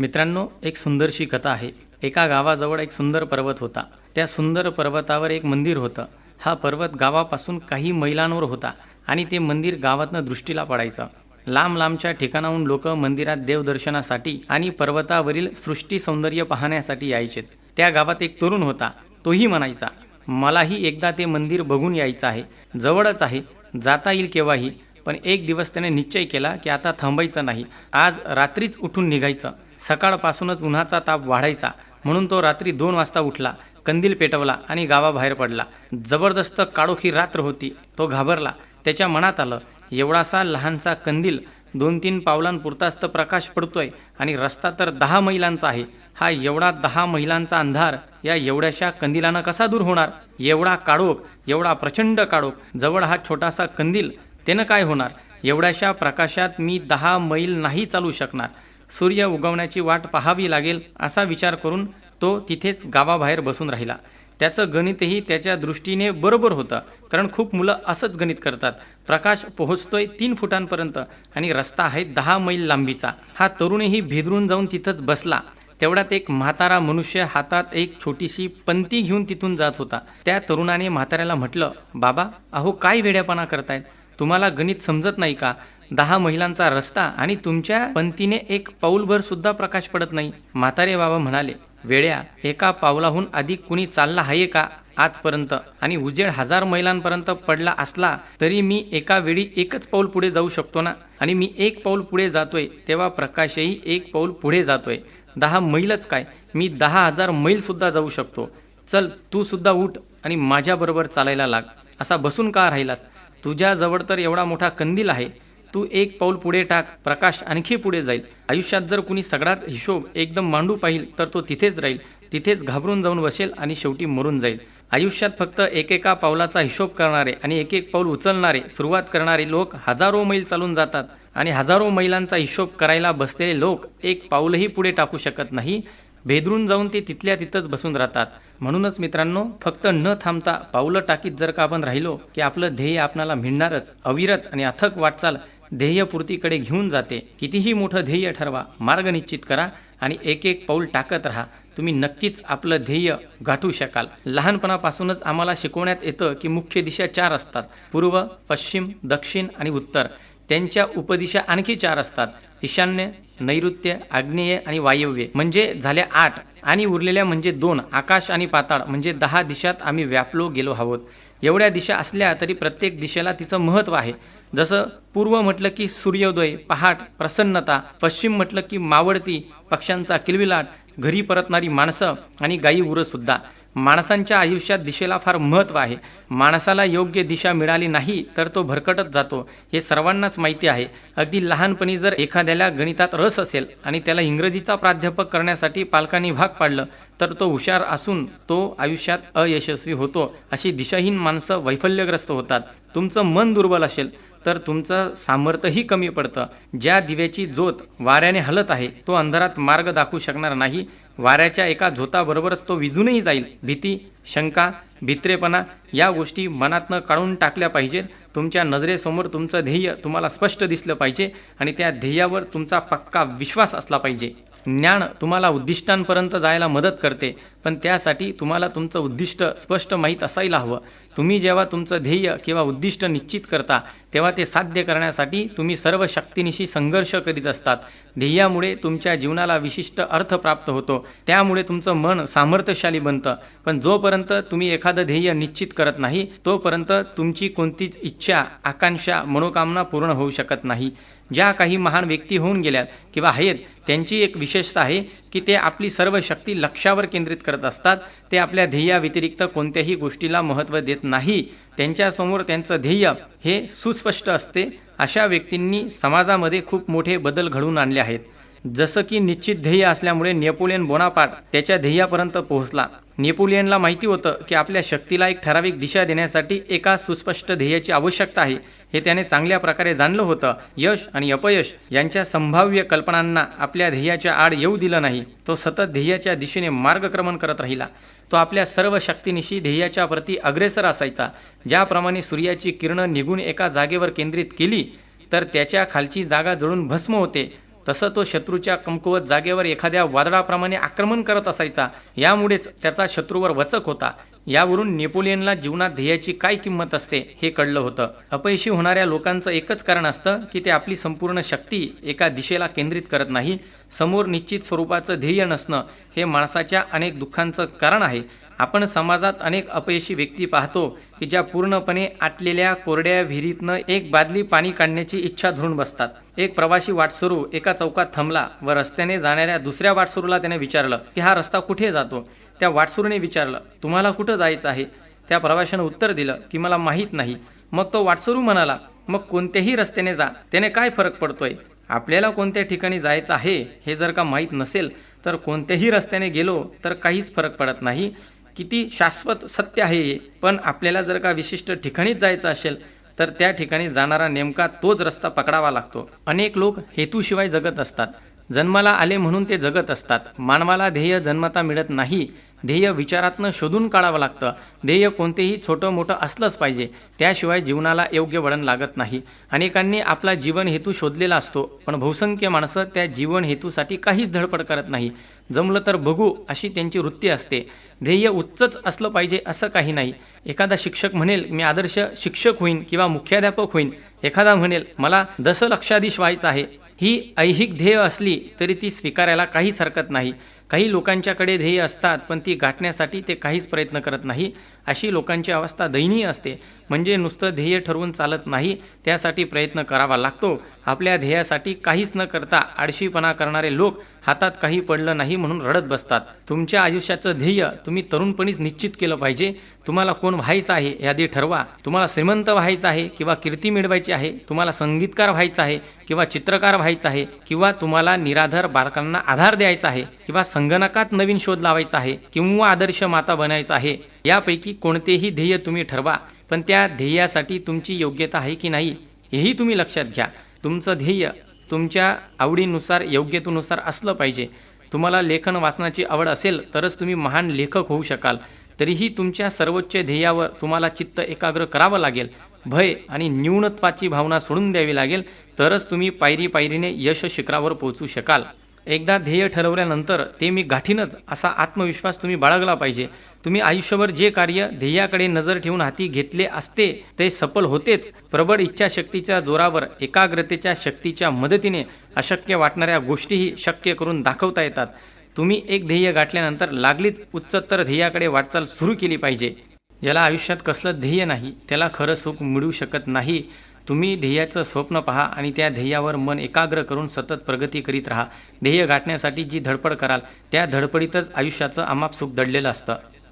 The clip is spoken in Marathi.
मित्रांनो एक सुंदरशी कथा आहे. एका गावाजवळ एक सुंदर पर्वत होता. त्या सुंदर पर्वतावर एक मंदिर होतं. हा पर्वत गावापासून काही मैलांवर होता आणि ते मंदिर गावातनं दृष्टीला पडायचं. लांब लांबच्या ठिकाणाहून लोक मंदिरात देवदर्शनासाठी आणि पर्वतावरील सृष्टी सौंदर्य पाहण्यासाठी यायचे त्या गावात एक तरुण होता. तोही म्हणायचा मलाही एकदा ते मंदिर बघून यायचं आहे. जवळच आहे. जाता येईल केव्हाही. पण एक दिवस त्याने निश्चय केला की आता थांबायचं नाही. आज रात्रीच उठून निघायचं. सकाळपासूनच उन्हाचा ताप वाढायचा. म्हणून तो रात्री दोन वाजता उठला कंदील पेटवला आणि गावाबाहेर पडला. जबरदस्त काळोखी रात्र होती. तो घाबरला. त्याच्या मनात आलं एवढासा लहानसा कंदील दोन तीन पावलांपुरताच तर प्रकाश पडतोय आणि रस्ता तर दहा मैलांचा आहे. हा एवढा दहा मैलांचा अंधार या एवढ्याशा कंदिलानं कसा दूर होणार? एवढा काळोख एवढा प्रचंड काळोख जवळ हा छोटासा कंदील त्यानं काय होणार? एवढ्याशा प्रकाशात मी दहा मैल नाही चालू शकणार. सूर्य उगवण्याची वाट पाहावी लागेल असा विचार करून तो तिथेच गावाबाहेर बसून राहिला. त्याचं गणितही त्याच्या दृष्टीने बरोबर होतं कारण खूप मुलं असंच गणित करतात. प्रकाश पोहोचतोय तीन फुटांपर्यंत आणि रस्ता आहे दहा मैल लांबीचा. हा तरुणही भिदरून जाऊन तिथंच बसला. तेवढ्यात एक म्हातारा मनुष्य हातात एक छोटीशी पंती घेऊन तिथून जात होता. त्या तरुणाने म्हाताऱ्याला म्हटलं बाबा अहो काय वेड्यापणा करतायत? तुम्हाला गणित समजत नाही का? दहा महिलांचा रस्ता आणि तुमच्या पंतीने एक पाऊलभर सुद्धा प्रकाश पडत नाही. म्हातारे बाबा म्हणाले वेड्या एका पावलाहून अधिक कुणी चालला आहे का आजपर्यंत? आणि उजेड हजार मैलांपर्यंत पडला असला तरी मी एका वेळी एकच पाऊल पुढे जाऊ शकतो ना? आणि मी एक पाऊल पुढे जातोय तेव्हा प्रकाशही एक पाऊल पुढे जातोय. दहा मैलच काय? मी दहा हजार मैल सुद्धा जाऊ शकतो. चल तू सुद्धा उठ आणि माझ्याबरोबर चालायला लाग. असा बसून का राहिलास? तुझ्याजवळ तर एवढा मोठा कंदील आहे. तू एक पाऊल पुढे टाक प्रकाश आणखी पुढे जाईल. आयुष्यात जर कुणी सगळ्यात हिशोब एकदम मांडू पाहिल तर तो तिथेच राहील. तिथेच घाबरून जाऊन बसेल आणि शेवटी मरून जाईल. आयुष्यात फक्त एकेका पावलाचा हिशोब करणारे आणि एक एक पाऊल उचलणारे सुरुवात करणारे लोक हजारो मैल चालून जातात आणि हजारो मैलांचा हिशोब करायला बसलेले लोक एक पाऊलही पुढे टाकू शकत नाही. भेदरून जाऊन ते तिथल्या तिथंच बसून राहतात. म्हणूनच मित्रांनो फक्त न थांबता पावलं टाकीत जर का आपण राहिलो की आपलं ध्येय आपणाला मिळणारच. अविरत आणि अथक वाटचाल ध्येयपूर्तीकडे घेऊन जाते. कितीही मोठं ध्येय ठरवा मार्ग निश्चित करा आणि एक एक पाऊल टाकत राहा. तुम्ही नक्कीच आपलं ध्येय गाठू शकाल. लहानपणापासूनच आम्हाला शिकवण्यात येतं की मुख्य दिशा चार असतात. पूर्व पश्चिम दक्षिण आणि उत्तर. त्यांच्या उपदिशा आणखी चार असतात. ईशान्य नैऋत्य आग्नेय आणि वायव्य. म्हणजे झाल्या आठ आणि उरलेल्या म्हणजे दोन. आकाश आणि पाताळ. म्हणजे दहा दिशात आम्ही व्यापलो गेलो आहोत. एवढ्या दिशा असल्या तरी प्रत्येक दिशेला तिचं महत्त्व आहे. जसं पूर्व म्हटलं की सूर्योदय पहाट प्रसन्नता पश्चिम म्हटलं की मावळती पक्ष्यांचा किलबिलाट घरी परतणारी माणसं आणि गायी उरंसुद्धा माणसांच्या आयुष्यात दिशेला फार महत्त्व आहे. माणसाला योग्य दिशा मिळाली नाही तर तो भरकटत जातो. हे सर्वांनाच माहिती आहे. अगदी लहानपणी जर एखाद्याला गणितात रस असेल आणि त्याला इंग्रजीचा प्राध्यापक करण्यासाठी पालकांनी भाग पाडलं तर तो हुशार असून तो आयुष्यात अयशस्वी होतो अशी दिशाहीन माणसं वैफल्यग्रस्त होतात. तुमचं मन दुर्बल असेल तर तुमचं सामर्थ्यही कमी पडतं. ज्या दिव्याची ज्योत वाऱ्याने हलत आहे तो अंधारात मार्ग दाखवू शकणार नाही. वाऱ्याच्या एका झोताबरोबरच तो विजूनही जाईल. भीती शंका भित्रेपणा या गोष्टी मनातनं काढून टाकल्या पाहिजेत. तुमच्या नजरेसमोर तुमचं ध्येय तुम्हाला स्पष्ट दिसलं पाहिजे आणि त्या ध्येयावर तुमचा पक्का विश्वास असला पाहिजे. ज्ञान तुम्हाला उद्दिष्टांपर्यंत जायला मदत करते पण त्यासाठी तुम्हाला तुमचं उद्दिष्ट स्पष्ट माहीत असायला हवं. तुम्ही जेव्हा तुमचं ध्येय किंवा उद्दिष्ट निश्चित करता तेव्हा ते साध्य करण्यासाठी तुम्ही सर्व शक्तीनिशी संघर्ष करीत असतात. ध्येयामुळे तुमच्या जीवनाला विशिष्ट अर्थ प्राप्त होतो. त्यामुळे तुमचं मन सामर्थ्यशाली बनतं. पण जोपर्यंत तुम्ही एखादं ध्येय निश्चित करत नाही तोपर्यंत तुमची कोणतीच इच्छा आकांक्षा मनोकामना पूर्ण होऊ शकत नाही. ज्या काही महान व्यक्ती होऊन गेल्यात किंवा आहेत त्यांची एक विशेषता आहे की ते आपली सर्व शक्ती लक्षावर केंद्रित करत असतात. ते आपल्या ध्येयाव्यतिरिक्त कोणत्याही गोष्टीला महत्त्व देत नाही. त्यांच्यासमोर त्यांचं ध्येय हे सुस्पष्ट असते. अशा व्यक्तींनी समाजामध्ये खूप मोठे बदल घडवून आणले आहेत. जसं की निश्चित ध्येय असल्यामुळे नेपोलियन बोनापार्ट त्याच्या ध्येयापर्यंत पोहोचला. नेपोलियनला माहिती होतं की आपल्या शक्तीला एक ठराविक दिशा देण्यासाठी एका सुस्पष्ट ध्येयाची आवश्यकता आहे हे त्याने चांगल्या प्रकारे जाणलं होतं. यश आणि अपयश यांच्या संभाव्य कल्पनांना आपल्या ध्येयाच्या आड येऊ दिलं नाही. तो सतत ध्येयाच्या दिशेने मार्गक्रमण करत राहिला. तो आपल्या सर्व शक्तीनिशी ध्येयाच्या प्रती अग्रेसर असायचा. ज्याप्रमाणे सूर्याची किरणं निघून एका जागेवर केंद्रित केली तर त्याच्या खालची जागा जळून भस्म होते. तसं तो शत्रूच्या कमकुवत जागेवर एखाद्या वादळाप्रमाणे आक्रमण करत असायचा. यामुळेच त्याचा शत्रूवर वचक होता. यावरून नेपोलियनला जीवनात ध्येयाची काय किंमत असते हे कळलं होतं. अपयशी होणाऱ्या लोकांचं एकच कारण असतं की ते आपली संपूर्ण शक्ती एका दिशेला केंद्रित करत नाही. समोर निश्चित स्वरूपाचं ध्येय नसणं हे माणसाच्या अनेक दुःखांचं कारण आहे. आपण समाजात अनेक अपयशी व्यक्ती पाहतो की ज्या पूर्णपणे आटलेल्या कोरड्या विहिरीतनं एक बादली पाणी काढण्याची इच्छा धरून बसतात. एक प्रवासी वाटसरू एका चौकात थांबला व रस्त्याने जाणाऱ्या दुसऱ्या वाटसरूला त्याने विचारलं की हा रस्ता कुठे जातो? त्या वाटसरूने विचारलं तुम्हाला कुठं जायचं आहे? त्या प्रवाशानं उत्तर दिलं की मला माहीत नाही. मग तो वाटसरू म्हणाला मग कोणत्याही रस्त्याने जा त्याने काय फरक पडतोय? आपल्याला कोणत्या ठिकाणी जायचं आहे हे जर का माहीत नसेल तर कोणत्याही रस्त्याने गेलो तर काहीच फरक पडत नाही. किती शाश्वत सत्य आहे पण आपल्याला जर का विशिष्ट ठिकाणीच जायचं असेल तर त्या ठिकाणी जाणारा नेमका तोच रस्ता पकडावा लागतो. अनेक लोक हेतूशिवाय जगत असतात. जन्माला आले म्हणून ते जगत असतात. मानवाला ध्येय जन्मता मिळत नाही. ध्येय विचारातनं शोधून काढावं लागतं. ध्येय कोणतेही छोटं मोठं असलंच पाहिजे. त्याशिवाय जीवनाला योग्य वळण लागत नाही. अनेकांनी आपला जीवन हेतू शोधलेला असतो पण बहुसंख्य माणसं त्या जीवन हेतूसाठी काहीच धडपड करत नाही. जमलं तर बघू अशी त्यांची वृत्ती असते. ध्येय उच्चच असलं पाहिजे असं काही नाही. एखादा शिक्षक म्हणेल मी आदर्श शिक्षक होईन किंवा मुख्याध्यापक होईन. एखादा म्हणेल मला दशलक्षाधीश व्हायचं आहे. ही ऐहिक ध्येय असली तरी ती स्वीकारायला काहीच हरकत नाही. काही लोकांच्याकडे ध्येय असतात पण ती गाठण्यासाठी ते काहीच प्रयत्न करत नाही. अशी लोकांची अवस्था दयनीय असते. म्हणजे नुसतं ध्येय ठरवून चालत नाही त्यासाठी प्रयत्न करावा लागतो. आपल्या ध्येयासाठी काहीच न करता आळशीपणा करणारे लोक हातात काही पडलं नाही म्हणून रडत बसतात. तुमच्या आयुष्याचं ध्येय तुम्ही तरुणपणीच निश्चित केलं पाहिजे. तुम्हाला कोण व्हायचं आहे यादी ठरवा. तुम्हाला श्रीमंत व्हायचं आहे किंवा कीर्ती मिळवायची आहे तुम्हाला संगीतकार व्हायचं आहे किंवा चित्रकार व्हायचं आहे किंवा तुम्हाला निराधार बालकांना आधार द्यायचा आहे किंवा संगणकात नवीन शोध लावायचा आहे किंवा आदर्श माता बनायचा आहे यापैकी कोणतेही ध्येय तुम्ही ठरवा पण त्या ध्येयासाठी तुमची योग्यता आहे की नाही हेही तुम्ही लक्षात घ्या. तुमचं ध्येय तुमच्या आवडीनुसार योग्यतेनुसार असलं पाहिजे. तुम्हाला लेखन वाचनाची आवड असेल तरच तुम्ही महान लेखक होऊ शकाल. तरीही तुमच्या सर्वोच्च ध्येयावर तुम्हाला चित्त एकाग्र करावं लागेल. भय आणि न्यूनत्वाची भावना सोडून द्यावी लागेल तरच तुम्ही पायरी पायरीने यश शिखरावर पोहोचू शकाल. एकदा ध्येय ठरवल्यानंतर ते मी गाठीनच असा आत्मविश्वास तुम्ही बाळगला पाहिजे. तुम्ही आयुष्यभर जे कार्य ध्येयाकडे नजर ठेवून हाती घेतले असते ते सफल होतेच. प्रबळ इच्छाशक्तीच्या जोरावर एकाग्रतेच्या शक्तीच्या मदतीने अशक्य वाटणाऱ्या गोष्टीही शक्य करून दाखवता येतात. तुम्ही एक ध्येय गाठल्यानंतर लागलीच उच्चतर ध्येयाकडे वाटचाल सुरू केली पाहिजे. ज्याला आयुष्यात कसलं ध्येय नाही त्याला खरं सुख मिळू शकत नाही. तुम्ही ध्येयाचं स्वप्न पहा आणि त्या ध्येयावर मन एकाग्र करून सतत प्रगती करीत राहा. ध्येय गाठण्यासाठी जी धडपड कराल त्या धडपडीतच आयुष्याचं आमाप सुख दडलेलं असतं.